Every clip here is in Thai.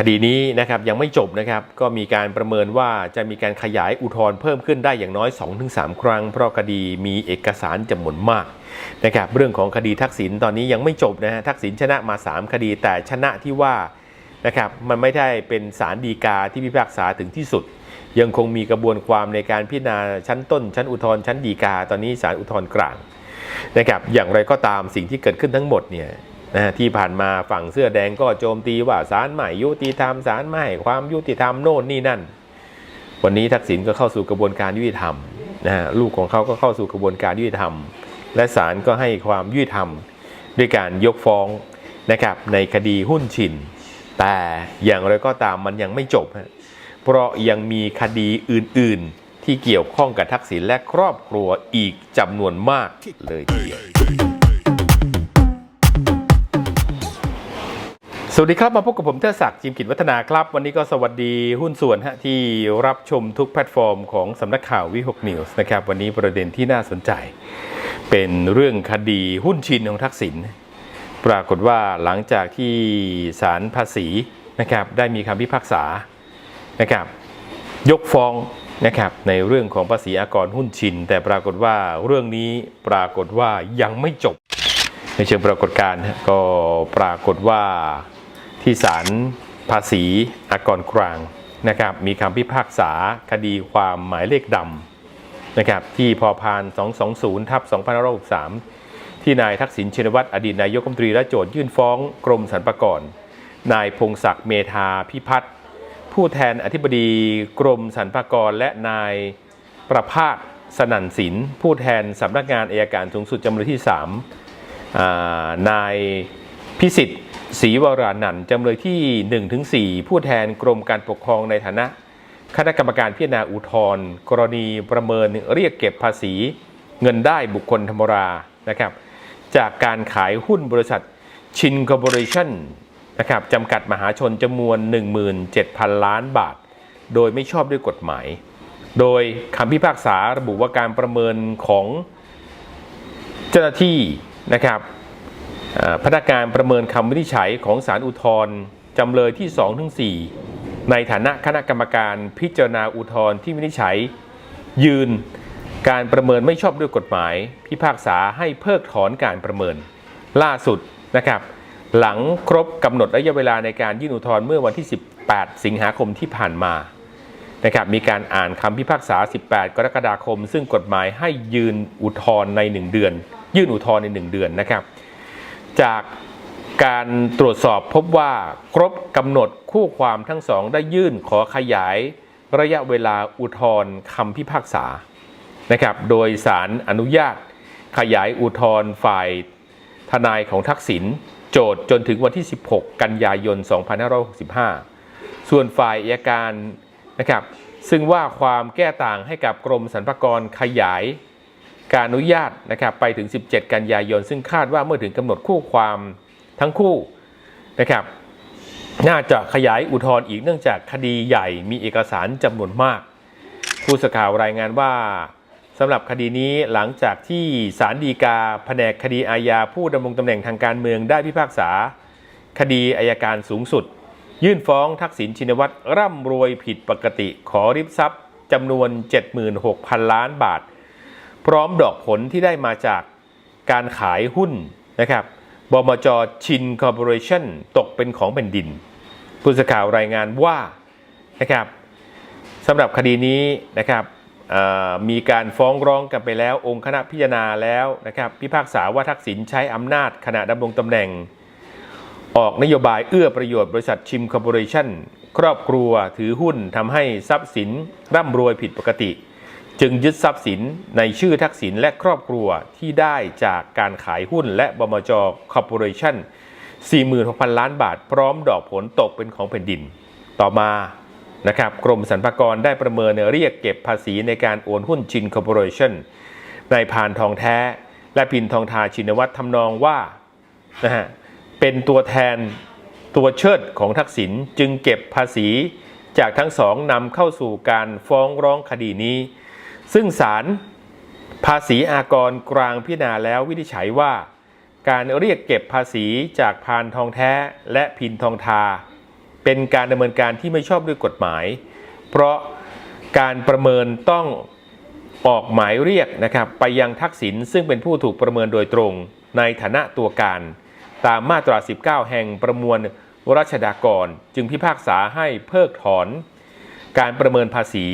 คดีนี้นะครับยังไม่จบนะครับก็มีการประเมินว่าจะมีการขยายอุทธรณ์เพิ่มขึ้นได้อย่างน้อย 2-3 ครั้ง เพราะคดีมีเอกสารจำนวนมากนะครับเรื่องของคดีทักษิณตอนนี้ยังไม่จบนะฮะทักษิณชนะมา 3 คดีแต่ชนะที่ว่านะครับมันไม่ได้เป็นศาลฎีกาที่พิพากษาถึงที่สุด ยังคงมีกระบวนความในการพิจารณาชั้นต้น ชั้นอุทธรณ์ชั้นฎีกา ตอนนี้ศาลอุทธรณ์กลางนะครับอย่างไรก็ตามสิ่งที่เกิดขึ้นทั้งหมดเนี่ย นะที่ผ่านมาฝั่งเสื้อแดงก็โจมตีว่าศาลใหม่ยุติธรรมศาลใหม่ความยุติธรรมโน่นนี่นั่น วันนี้ทักษิณก็เข้าสู่กระบวนการยุติธรรมนะฮะลูกของเขาก็เข้าสู่กระบวนการยุติธรรม และศาลก็ให้ความยุติธรรมด้วยการยกฟ้องนะครับในคดีหุ้นชิน แต่อย่างไรก็ตามมันยังไม่จบ เพราะยังมีคดีอื่นๆ ที่เกี่ยวข้องกับทักษิณและครอบครัวอีกจำนวนมากเลยทีเดียว สวัสดีครับ มาพบกับผมเทอศักดิ์จิมกิจวัฒนาครับ วันนี้ก็สวัสดีหุ้นส่วนฮะที่รับชมทุกแพลตฟอร์มของสำนักข่าววิหกนิวส์นะครับ วันนี้ประเด็นที่น่าสนใจ เป็นเรื่องคดีหุ้นชินของทักษิณปรากฏว่าหลังจากที่ศาลภาษีนะครับได้มีคำพิพากษานะครับยกฟ้องนะครับในเรื่องของภาษีอากรหุ้นชิน แต่ปรากฏว่าเรื่องนี้ปรากฏว่ายังไม่จบ ในเชิงปรากฏการณ์ก็ปรากฏว่า ที่ศาลภาษีอากรกลางนะครับมีคำพิพากษาคดีความหมายเลขดำนะครับที่พอพาน 220ทับ2563 ที่นายทักษิณชินวัตรอดีตนายกรัฐมนตรีและโจทยื่นฟ้องกรมสรรพากร นายพงศักดิ์เมธาพิพัฒน์ผู้แทนอธิบดีกรมสรรพากรและนายประภาสสนั่นสินผู้แทนสำนักงานอายการสูงสุดจำเลยที่3อ่านาย พิสิทธิ์ศรีวรานันท์จำเลยที่ 1-4 ผู้แทนกรมการปกครองในฐานะ คณะกรรมการพิจารณาอุทธรณ์กรณีประเมินเรียกเก็บภาษีเงินได้บุคคลธรรมรานะครับ จากการขายหุ้นบริษัทชินคอร์ปอเรชั่นนะครับจำกัดมหาชนจำนวน 17,000 ล้านบาท โดยไม่ชอบด้วยกฎหมาย โดยคำพิพากษาระบุว่าการประเมินของเจ้าหน้าที่นะครับ พนักงานประเมินคำวินิจฉัยของศาลอุทธรจำเลยที่2ถึง4ในฐานะคณะกรรมการพิจารณาอุทธรที่วินิจฉัย ยืนการประเมินไม่ชอบด้วยกฎหมาย พิพากษาให้เพิกถอนการประเมิน ล่าสุดนะครับ หลังครบกำหนดระยะเวลาในการยื่นอุทธรณ์เมื่อวันที่ 18 สิงหาคมที่ผ่านมานะครับมีการอ่านคำพิพากษา 18 กรกฎาคม ซึ่งกฎหมายให้ยืนอุทธรณ์ใน 1 เดือน ยื่นอุทธรณ์ใน 1 เดือนนะครับ จากการตรวจสอบพบว่าครบกำหนดคู่ความทั้งสองได้ยื่นขอขยายระยะเวลาอุทธรณ์คำพิพากษานะครับ โดยสารอนุญาตขยายอุทธรณ์ฝ่ายทนายของทักษิณโจทย์จนถึงวันที่ 16 กันยายน 2565 ส่วนฝ่ายอัยการนะครับซึ่งว่าความแก้ต่างให้กับกรมสรรพากรขยาย การอนุญาตนะครับไปถึง 17 กันยายน ซึ่งคาดว่าเมื่อถึงกำหนดคู่ความทั้งคู่นะครับน่าจะขยายอุทธรณ์อีกเนื่องจากคดีใหญ่มีเอกสารจำนวนมาก ผู้สื่อข่าวรายงานว่าสำหรับคดีนี้หลังจากที่ศาลฎีกาแผนกคดีอาญาผู้ดำรงตำแหน่งทางการเมืองได้พิพากษา คดีอายการสูงสุด ยื่นฟ้องทักษิณชินวัตรร่ำรวยผิดปกติขอริบทรัพย์จำนวน 76,000 ล้านบาท พร้อมดอกผลที่ได้มาจากการขายหุ้นนะครับบมจชินคอร์ปอเรชั่นตกเป็นของแผ่นดิน ผู้สื่อข่าวรายงานว่านะครับสำหรับคดีนี้นะครับมีการฟ้องร้องกันไปแล้ว องค์คณะพิจารณาแล้วนะครับพิพากษาว่าทักษิณใช้อำนาจขณะดำรงตำแหน่ง ออกนโยบายเอื้อประโยชน์บริษัทชิมคอร์ปอเรชั่นครอบครัวถือหุ้นทำให้ทรัพย์สินร่ำรวยผิดปกติ จึงยึดทรัพย์สินในชื่อทักษิณและครอบครัวที่ได้จากการขายหุ้นและบมจคอร์ปอเรชั่น 46,000 ล้านบาท พร้อมดอกผลตกเป็นของแผ่นดิน ต่อมานะครับกรมสรรพากรได้ประเมินเรียกเก็บภาษีในการโอนหุ้นชินคอร์ปอเรชั่นในพานทองแท้ และพินทองทาชินวัตรทำนองว่านะฮะเป็นตัวแทนตัวเชิดของทักษิณจึงเก็บภาษีจากทั้งสองนำเข้าสู่การฟ้องร้องคดีนี้ ซึ่งศาลภาษีอากรกลางพิจารณาแล้ววินิจฉัยว่า การเรียกเก็บภาษีจากพานทองแท้และพินทองทา เป็นการดำเนินการที่ไม่ชอบด้วยกฎหมาย เพราะการประเมินต้องออกหมายเรียกนะครับไปยังทักษิณซึ่งเป็นผู้ถูกประเมินโดยตรงในฐานะตัวการ ตามมาตรา 19 แห่งประมวลรัชดากร จึงพิพากษาให้เพิกถอน การประเมินภาษี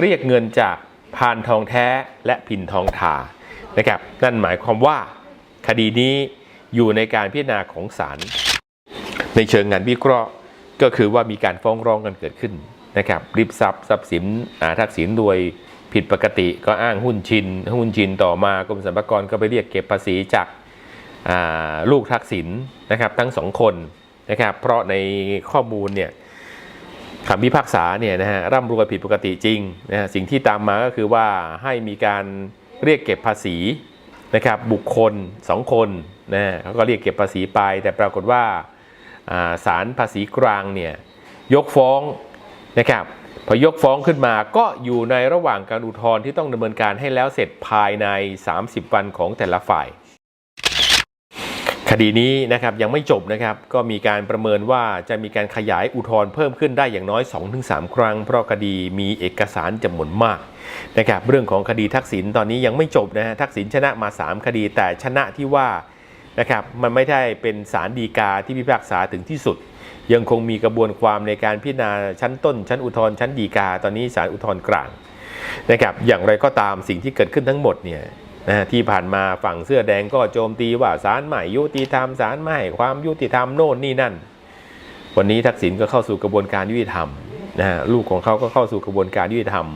เรียกเงินจาก พานทองแท้และพินทองทานะครับนั่นหมายความว่าคดีนี้อยู่ในการพิจารณาของศาลในเชิงงานวิเคราะห์ก็คือว่ามีการฟ้องร้องกันเกิดขึ้นนะครับริบทรัพย์ทรัพย์สินทักษิณโดยผิดปกติก็อ้างหุ้นชิน หุ้นชินต่อมากรมสรรพากรก็ไปเรียกเก็บภาษีจากลูกทักษิณนะครับทั้งสองคนนะครับเพราะในข้อมูลเนี่ย คำพิพากษาเนี่ยนะฮะร่ำรวยผิดปกติจริงนะฮะสิ่งที่ตามมาก็คือว่าให้มีการเรียกเก็บภาษีนะครับบุคคลสองคนนะฮะเขาก็เรียกเก็บภาษีไป แต่ปรากฏว่าอ่าศาลภาษีกลางเนี่ยยกฟ้องนะครับพอยกฟ้องขึ้นมาก็อยู่ในระหว่างการอุทธรณ์ที่ต้องดำเนินการให้แล้วเสร็จภายใน 30 วันของแต่ละฝ่าย คดีนี้นะครับยังไม่จบนะครับก็มีการประเมินว่าจะมีการขยายอุทธรณ์เพิ่มขึ้นได้อย่างน้อย 2-3 ครั้ง เพราะคดีมีเอกสารจำนวนมากนะครับเรื่องของคดีทักษิณตอนนี้ยังไม่จบนะฮะทักษิณชนะมา 3 คดีแต่ชนะที่ว่านะครับมันไม่ได้เป็นสารดีกาที่พิพากษาถึงที่สุด ยังคงมีกระบวนความในการพิจารณาชั้นต้น ชั้นอุทธรณ์ชั้นดีกา ตอนนี้ศาลอุทธรณ์กลางนะครับอย่างไรก็ตามสิ่งที่เกิดขึ้นทั้งหมดเนี่ย นะที่ผ่านมาฝั่งเสื้อแดงก็โจมตีว่าศาลใหม่ยุติธรรมศาลใหม่ความยุติธรรมโน่นนี่นั่น วันนี้ทักษิณก็เข้าสู่กระบวนการยุติธรรมนะลูกของเขาก็เข้าสู่กระบวนการยุติธรรม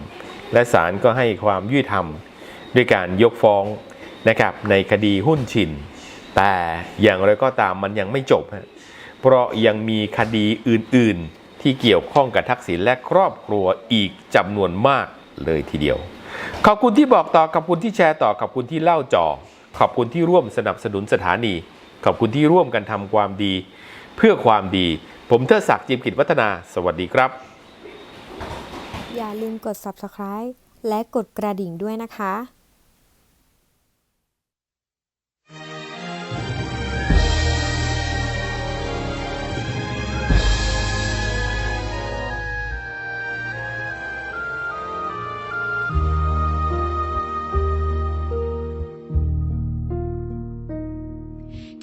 และศาลก็ให้ความยุติธรรม ด้วยการยกฟ้องนะครับในคดีหุ้นชิน แต่อย่างไรก็ตามมันยังไม่จบ เพราะยังมีคดีอื่น ๆ ที่เกี่ยวข้องกับทักษิณและครอบครัวอีกจำนวนมากเลยทีเดียว ขอบคุณที่บอกต่อขอบคุณที่แชร์ต่อขอบคุณที่เล่าจ่อขอบคุณที่ร่วมสนับสนุนสถานี ขอบคุณที่ร่วมกันทำความดี เพื่อความดี ผมเทดศักดิ์จิมกิจวัฒนา สวัสดีครับ อย่าลืมกด subscribe และกดกระดิ่งด้วยนะคะ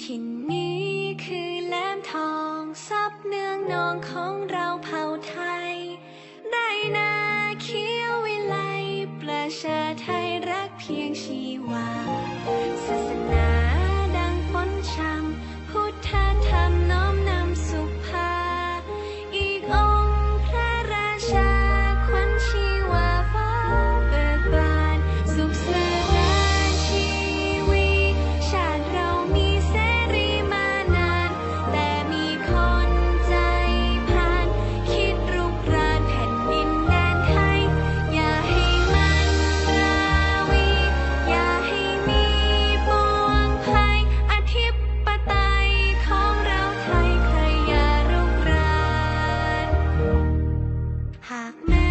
ที่นี้คือแหลมทองซับเนืองนองของเราเผ่าไทยได้นาเขียววิไลประชาไทยรักเพียงชีวาศาสนา 哈。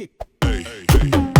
Kick. Hey, hey, hey.